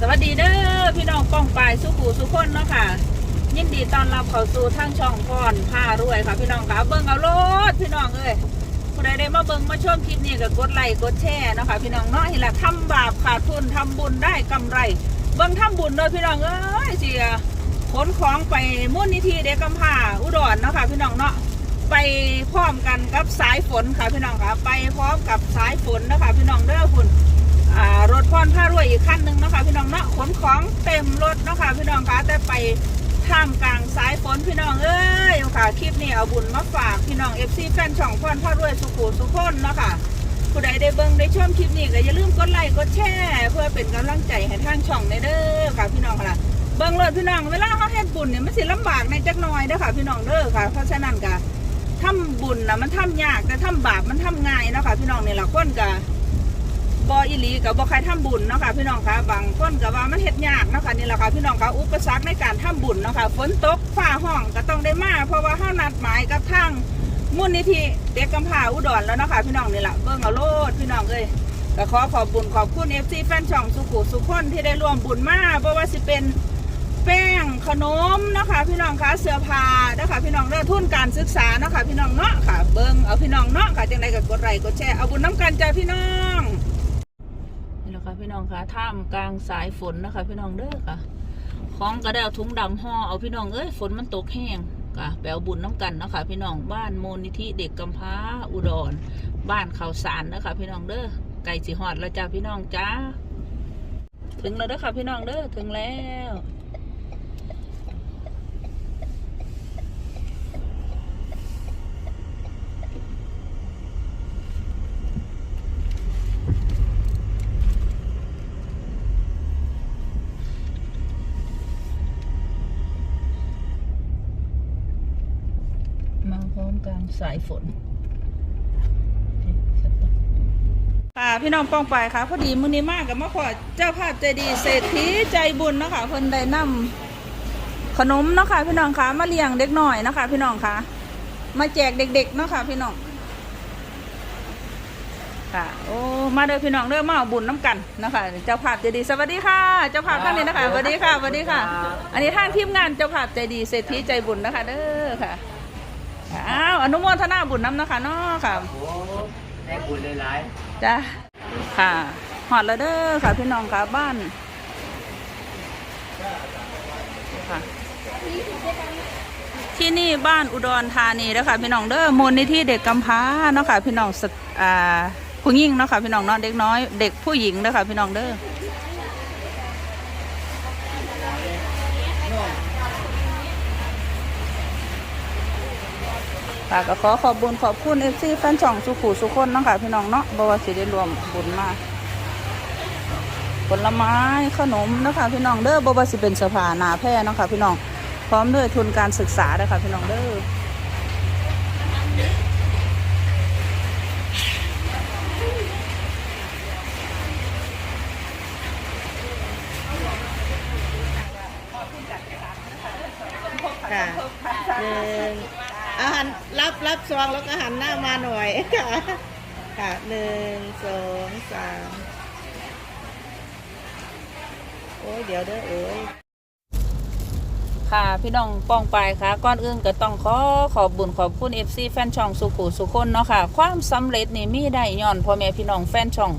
สวัสดีเด้อพี่น้องป้องปายสุขูสุขคนเนาะค่ะ ยินดีต้อนรับเข้าสู่ทางช่องพรผ้ารวยค่ะ พี่น้องค่ะเบิ่งเอาโลดพี่น้องเอ้ยผู้ใดได้มาเบิ่งมาชมคลิปนี้ก็กดไลค์กดแชร์เนาะค่ะพี่น้องเนาะเห็นละทำบาปขาดทุนทำบุญได้กำไร เบิ่งทำบุญเด้อพี่น้องเอ้ยเสียขนของไปมูลนิธิเด็กกำพร้าอุดรเนาะค่ะพี่น้องเนาะไปพร้อมกันกับสายฝนค่ะพี่น้องค่ะ ไปพร้อมกับสายฝนเนาะค่ะพี่น้องเด้อคุณ รถพรผ้ารวยอีกคันหนึ่งนะคะพี่น้องเนาะขนของเต็มรถนะคะพี่น้องคะแต่ไปท่ามกลางสายฝนพี่น้องเอ้ยค่ะคลิปนี้เอาบุญมาฝากพี่น้องเอฟซีแฟนช่องพรผ้ารวยสุขุสุขคนเนาะค่ะผู้ใดได้เบิ่งได้ชมคลิปนี้ก็อย่าลืมกดไลค์กดแชร์เพื่อเป็นกำลังใจให้ทางช่องในเด้อค่ะพี่น้องค่ะเบิ่งเลยพี่น้องเวลาเขาเฮ็ดบุญเนี่ยมันสิลำบากในจักหน่อยเด้อค่ะพี่น้องเด้อค่ะ เพราะฉะนั้นก็ทำบุญนะมันทำยากแต่ทำบาปมันทำง่ายเนาะค่ะพี่น้องนี่ละคนก็ บออีหลีกับบ่ใครทำบุญเนาะค่ะพี่น้องคะบางคนก็ว่ามันเฮ็ดยากเนาะค่ะนี่แหละค่ะพี่น้องคะอุปสรรคในการทำบุญเนาะค่ะฝนตกฟ้าห้องก็ต้องได้มาเพราะว่าเฮานัดหมายกับทางมูลนิธิเด็กกำพร้าอุดรแล้วเนาะค่ะพี่น้องนี่แหละเบิ่งเอาโลดพี่น้องเอ้ยก็ขอขอบบุญขอบคุณ FC แฟนช่องสุขุสุขคนที่ได้ร่วมบุญมาเพราะว่าสิเป็นแป้งขนมเนาะค่ะพี่น้องคะเสื้อผ้าเนาะค่ะพี่น้องเด้อทุนการศึกษาเนาะค่ะพี่น้องเนาะค่ะเบิ่งเอาพี่น้องเนาะค่ะจังไดก็กดไลค์กดแชร์เอาบุญน้ำกันจ้าพี่น้อง ค่ะท่ามกลางสายฝนนะคะ พี่น้องเด้อค่ะของกระเดาถุงดำห่อเอาพี่น้องเอ้ยฝนมันตกแห้งค่ะแปลวบุญน้ำกันนะคะพี่น้องบ้านมูลนิธิเด็กกำพร้าอุดร บ้านเขาสารนะคะพี่น้องเด้อไก่สีหอดแล้วจ้าพี่น้องจ้า ถึงแล้วเด้อค่ะพี่น้องเด้อถึงแล้ว มาพร้อมกลาง สายฝนค่ะพี่น้องป้องไปค่ะพอดีมื้อนี้มากกับมาขอเจ้าภาพใจดีเศรษฐีใจบุญเนาะคะเพิ่นได้นำขนมเนาะค่ะพี่น้องคะมาเลี้ยงเด็กหน่อยนะคะพี่น้องคะมาแจกเด็กๆเนาะค่ะพี่น้องค่ะโอ้มาเด้อพี่น้องเด้อมาเอาบุญน้ำกันนะคะเจ้าภาพใจดีสวัสดีค่ะ เจ้าภาพท่านนี้นะคะสวัสดีค่ะสวัสดีค่ะ อันนี้ท่างทีมงานเจ้าภาพใจดีเศรษฐีใจบุญนะคะเด้อค่ะ อ้าวอนุโมทนาบุญน้ำนะคะเนาะค่ะโอ้ได้บุญหลายจ้าค่ะหอดแล้วเด้อค่ะพี่น้องค่ะบ้านค่ะที่นี่บ้านอุดรธานีแล้วค่ะพี่น้องเด้อมูลนิธิเด็กกำพร้าเนาะค่ะพี่น้องสตอ่าผู้หญิงเนาะค่ะพี่น้องเนาะเด็กน้อย เด็กผู้หญิงเนาะค่ะพี่น้องเด้อ ค่ะก็ขอขอบบุญขอบคุณเอฟซีแฟนช่องสุขุสุคนเนาะค่ะพี่น้องเนาะบว่าสิได้รวมบุญมาผลไม้ขนมนะคะพี่น้องเด้อบว่าสิเป็นสภานาแพร่นะคะพี่น้องพร้อมด้วยทุนการศึกษานะคะพี่น้องเด้อค่ะ หนึ่งอาหัน รับรับซองแล้วก็หันหน้ามาหน่อยค่ะค่ะหนึ่งสองสามโอ้ยเดี๋ยวเด้อเอ้ยค่ะพี่น้องป้องไปค่ะก่อนอื่นก็ต้องขอขอบบุญขอบคุณ FC แฟนช่องสุขุสุคนเนาะค่ะ ความสำเร็จนี่มีได้ย้อนพ่อแม่พี่น้องแฟนช่อง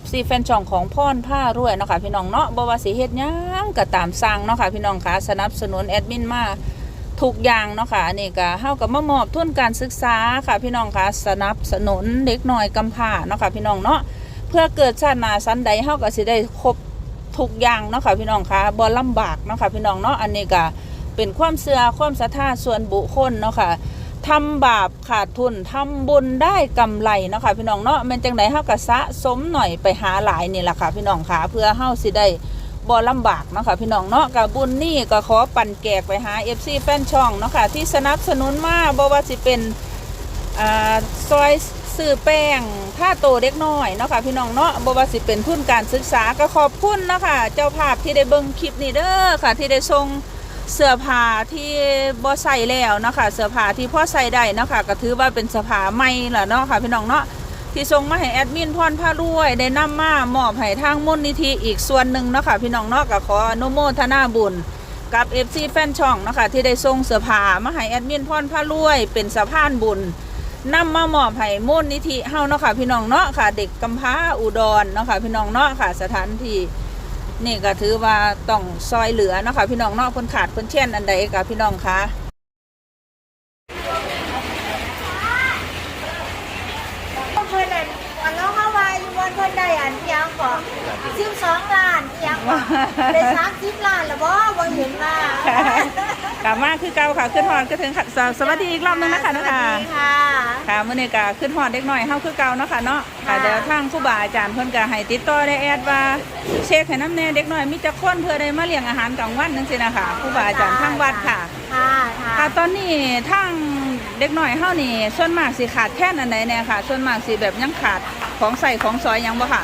FC แฟนช่องของพ่อนผ้ารวยเนาะค่ะพี่น้องเนาะบวาสิเฮ็ดยังก็ตามสร้างเนาะค่ะพี่น้องค่ะสนับสนุนแอดมินมา ทุกอย่างเนาะค่ะอันนี้ก็เฮากับมามอบทุนการศึกษาค่ะพี่น้องค่ะสนับสนุนเด็กน้อยกำพร้าเนาะค่ะพี่น้องเนาะเพื่อเกิดชาติหน้าสันใดเฮาก็สิได้ครบทุกอย่างเนาะค่ะพี่น้องคะบ่ลำบากเนาะค่ะพี่น้องเนาะอันนี้ก็เป็นความเชื่อความศรัทธาส่วนบุคคลเนาะค่ะทำบาปขาดทุนทำบุญได้กำไรเนาะค่ะพี่น้องเนาะมันจังไดเฮาก็สะสมหน่อยไปหาหลายนี่แหละค่ะพี่น้องค่ะเพื่อเฮาสิได้ บ่ลำบากเนาะค่ะพี่น้องเนาะกับบุญนี่ก็ขอปั่นแกกไปหา FC แฟนช่องเนาะค่ะที่สนับสนุนมาบ่ว่าสิเป็นอ่าซอยซื้อแป้งถ้าโตเด็กน้อยเนาะค่ะพี่น้องเนาะบ่ว่าสิเป็นทุนการศึกษาก็ขอบคุณเนาะค่ะเจ้าภาพที่ได้เบิ่งคลิปนี้เด้อค่ะที่ได้ส่งเสื้อผ้าที่บ่ใส่แล้วเนาะค่ะเสื้อผ้าที่พ่อใส่ได้เนาะค่ะก็ถือว่าเป็นเสื้อผ้าใหม่ล่ะเนาะค่ะพี่น้องเนาะ ที่ส่งมาให้แอดมินพรพารวย ได้นำมามอบให้ทางมูลนิธิอีกส่วนหนึ่งเนาะค่ะพี่น้องเนาะก็ขออนุโมทนาบุญกับ FC แฟนช่องนะคะที่ได้ส่งเสื้อผ้ามาให้แอดมินพรพารวย เป็นสะพานบุญนำมามอบให้มูลนิธิเฮาเนาะค่ะพี่น้องเนาะค่ะ เด็กกำพร้าอุดรเนาะค่ะพี่น้องเนาะค่ะ สถานที่นี่ก็ถือว่าต้องซอยเหลือเนาะค่ะพี่น้องเนาะคนขาดคนเช่นอันใดกับพี่น้องคะ เพิ่นอันอันน้องฮาวายอยู่บนเพิ่นได้อันเพียงก่อนสิบสองล้านเพียงก่อนได้สามสิบล้านแล้วบ่บ่เห็นว่ากลับมาคือเก่าค่ะขึ้นฮอดก็ถึงค่ะสสวัสดีอีกรอบหนึงนะคะสเนาะวัสคะดีค่ะ ค่ะมื้อนี้ก็ขึ้นฮอดเด็กน้อยเฮาคือเก่าเนาะค่ะเนาะค่ะค่ะ เดี๋ยวทางครูบาอาจารย์เพิ่นก็ให้ติดต่อได้แอดว่าเช็คให้น้ำแน่เด็กน้อยมีจักคนเพื่อได้มาเลี้ยงอาหารกลางวันจังซี่นะคะครูบาอาจารย์ทางวัดค่ะ ค่ะค่ะ ค่ะตอนนี้ทาง เด็กน้อยเฮานี่ส่วนมากสิขาดแค่นอันใดแน่ค่ะ ส่วนมากสิแบบยังขาดของใส่ของซอยหยังบ่ค่ะ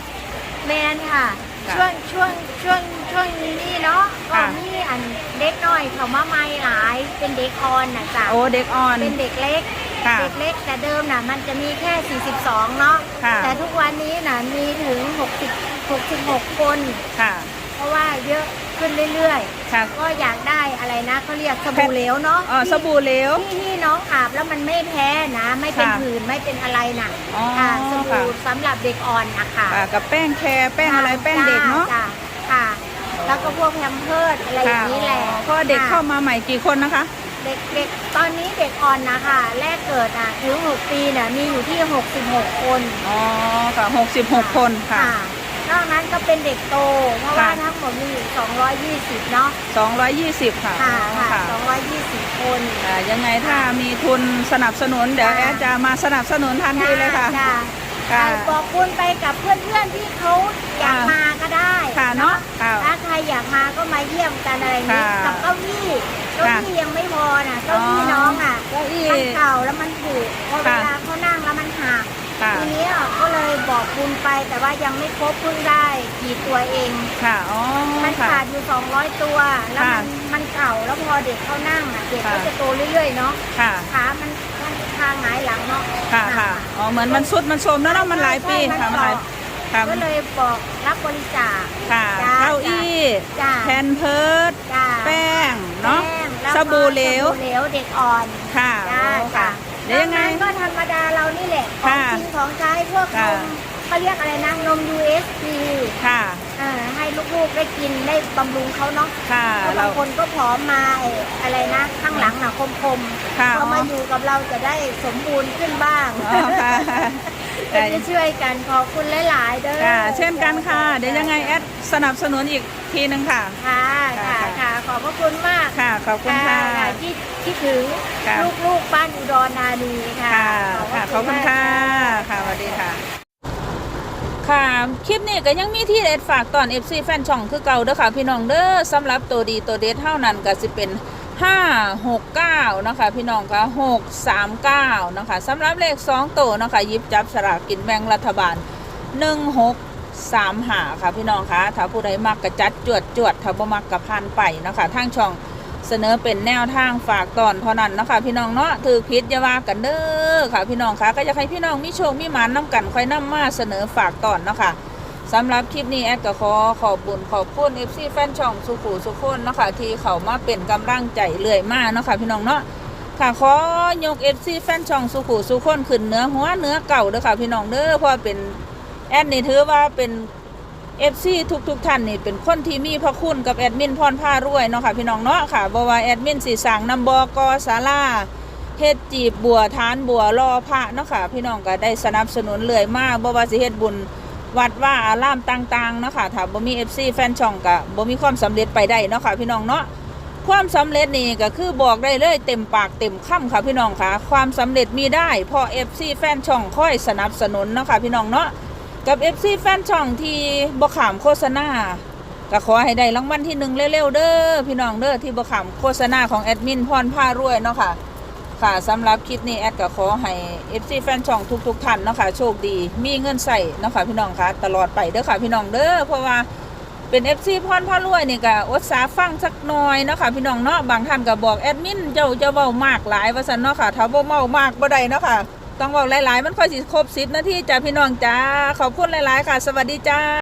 แมนค่ะ ค่ะช่วงช่วงช่วงช่วงนี้เนาะก็ค่ะ มีอันเด็กน้อยเขามาใหม่หลายเป็นเด็กออนน่ะจ้ะโอ้เด็กอ่อน เป็นเด็กเล็กค่ะเด็กเล็กแต่เดิมน่ะมันจะมีแค่ 42 เนาะค่ะ แต่ทุกวันนี้น่ะมีถึง 60 66 คน ค่ะ เพราะว่าเยอะขึ้นเรื่อยค่ะ ๆ ก็อยากได้อะไรนะเขาเรียกสบู่เหลวเนาะอ๋อสบู่เหลว ที่ที่น้องอาบแล้วมันไม่แพ้นะ ไม่เป็นค่ะผื่นไม่เป็นอะไรน่ะอ๋อค่ะสค่ะ บู่สำหรับเด็กอ่อนนะคะอ่ากับแป้งแคร์แป้งอะไรแป้งเด็กเนาะจ้ค่ะ แล้วก็พวกแพมเพิร์ดอะไรอย่างนี้แหละเพราะเด็กเข้าค่ะ มาใหม่กี่คนนะคะ เด็กเด็กตอนนี้เด็กอ่อนนะคะแรกเกิดอะถึง 6 ปีน่ะมีอยู่ที่ 66 คนอ๋อค่ะ66 คนค่ะ นอกนั้นก็เป็นเด็กโต เพราะว่าค่ะ ทั้งหมดมีอยู่220 เนาะ220 ค่ะค่ะอ๋อค่ะ 220 คนอ่ายังไงถ้ามีทุนสนับสนุนเดี๋ยวค่ะแอดจะมาสนับสนุนทันทีเลยค่ะ จ้ค่ะค่ะบอกคุณไปกับเพื่อนๆที่เขาอยากค่ะมาก็ได้ค่ะเนาะค่ะ ถ้าใครอยากมาก็มาเยี่ยมกันอะไรอย่างนี้ค่ะกับเก้าอี้เก้าค่ะอี้ยังไม่พอนะเก้าอี้น้องอะเก้าอี้ มันเก่าแล้วมันผูกพอเวค่ะ ลาเขานั่งแล้วมันหัก ค่ะ ทีนี้อะก็เลยบอกคุณไปแต่ว่ายังไม่ครบเพิ่งได้กี่ตัวเอง ค่ะ อ๋อ มันค่ะ ขาดอยู่ 200 ตัว แล้วมันมันเก่าแล้วพอเด็กเขานั่งอะเด็กก็ค่ะ จะโตเรื่อยๆเนาะค่ะ ขามันมันทางหงายหลังเนาะค่ะ ค่ะ อ๋อ เหมือนมันสุดมันโทรมแล้วเนาะมันหลายปีใช่ค่ะ มันหลายค่ะก็เลยบอกรับบริจาคค่ะ จ้าเก้าอี้จ้าแพนเพิร์ดจ้าแป้ง เนาะ แป้งแล้วสก็บู่เหลว สบู่เหลวเด็กอ่อนค่ะ จ้าโอ้ค่ะเดี๋ยวยังไง นอกนั้นก็ธรรมดาเรานี่แหละ ของค่ะกินของใช้พวกนค่ะ มเขาเรียกอะไรนะนม USG ค่ะเออให้ลูกๆได้กินได้บำรุงเขาเนาะค่ะเพราะเรา บางคนก็ผอมมาเอออะไรนะ ข้างหลังน่ะคมค่ะๆพอมาอยู่กับเราจะได้สมบูรณ์ขึ้นบ้างอ๋อค่ะก็จะช่วยกันขอบคุณหลายๆเด้อค่ะ เช่นกันค่ะ เดี๋ยวยังไงแอดสนับสนุนอีกทีหนึ่งค่ะ ค่ะค่ะค่ะ ค่ะ ขอบพระคุณมากค่ะ ขอบคุณค่ะที่คิดถึงค่ะลูกๆบ้านอุดรธานีค่ะค่ะค่ะขอบคุณค่ะค่ะสวัสดีค่ะ ค่ะ คลิปนี้ก็ยังมีที่เด็ดฝากตอน FC แฟนช่องคือเก่าเด้อค่ะ พี่น้องเด้อสำหรับตัวดีตัวเด็ดเท่านั้นก็สิเป็น569นะคะพี่น้องคะ639นะคะสำหรับเลข2ตัวนะคะหยิบจับสลากกินแบ่งรัฐบาล 1635ค่ะพี่น้องคะถ้าผู้ใดมักกระจัดจวดจวดถ้าบ่มักกระพานไปนะคะทางช่องเสนอเป็นแนวทางฝากตอนเท่านั้นนะคะพี่น้องเนาะถือพิษอย่าว่ากันเด้อค่ะพี่น้องคะก็อยากให้พี่น้องมีโชคมีหมานน้กันค่อยนำมาเสนอฝากตอนเนาะคะสำหรับคลิปนี้แอดก็ขอขอบบุญขอบคุณ FC แฟนช่องสุขุสุขคนเนาะคะที่เขามาเป็นกำลังใจเรื่อยมาเนาะค่ะพี่น้องเนาะค่ะขอยก FC แฟนช่องสุขุสุขคนขึ้นเนื้อหัวเนื้อเก่าเด้อค่ะพี่น้องเด้อเพราะเป็น แอดนี่ถือว่าเป็น FC ทุกทุกท่านนี่เป็นคนที่มีพระคุณกับแอดมินพรผ้ารวยเนาะค่ะพี่น้องเนาะค่ะบ่ว่าแอดมินสีสังนำบอกอศาลาเฮ็ดจีบบัวทานบัวรอพระเนาะค่ะพี่น้องก็ได้สนับสนุนเรื่อยมากบ่ว่าสิเฮ็ดบุญวัดว่าอารามต่างๆเนาะค่ะถ้าบ่มี FC แฟนช่องก็บ่มีความสำเร็จไปได้เนาะค่ะพี่น้องเนาะความสำเร็จนี่ก็คือบอกได้เลยเต็มปากเต็มคำค่ะพี่น้องค่ะ ความสำเร็จมีได้เพราะ FC แฟนช่องค่อยสนับสนุนเนาะค่ะพี่น้องเนาะ กับ FC แฟนช่องที่บ่ขามโฆษณาก็ขอให้ได้รางวัลที่หนึ่งเร็วๆเด้อพี่น้องเด้อที่บ่ขามโฆษณาของแอดมินพรผ้ารวยเนาะค่ะค่ะสำหรับคลิปนี้แอดก็ขอให้ FC แฟนช่องทุกๆท่านเนาะค่ะโชคดี มีเงินใส่เนาะค่ะพี่น้องค่ะ ตลอดไปเด้อค่ะพี่น้องเด้อเพราะว่าเป็น FC พรผ้ารวยนี่ก็อดสาฟังสักหน่อยเนาะค่ะพี่น้องเนาะบางท่านก็บอกแอดมินเจ้าจะเว้ามากหลายว่าซั่นเนาะค่ะถ้าบ่เมามากบ่ได้เนาะค่ะ ต้องบอกหลาย ๆ มันค่อยสิครบสิบนาทีจ้าพี่น้องจ้าขอบคุณหลาย ๆ ค่ะ สวัสดีจ้า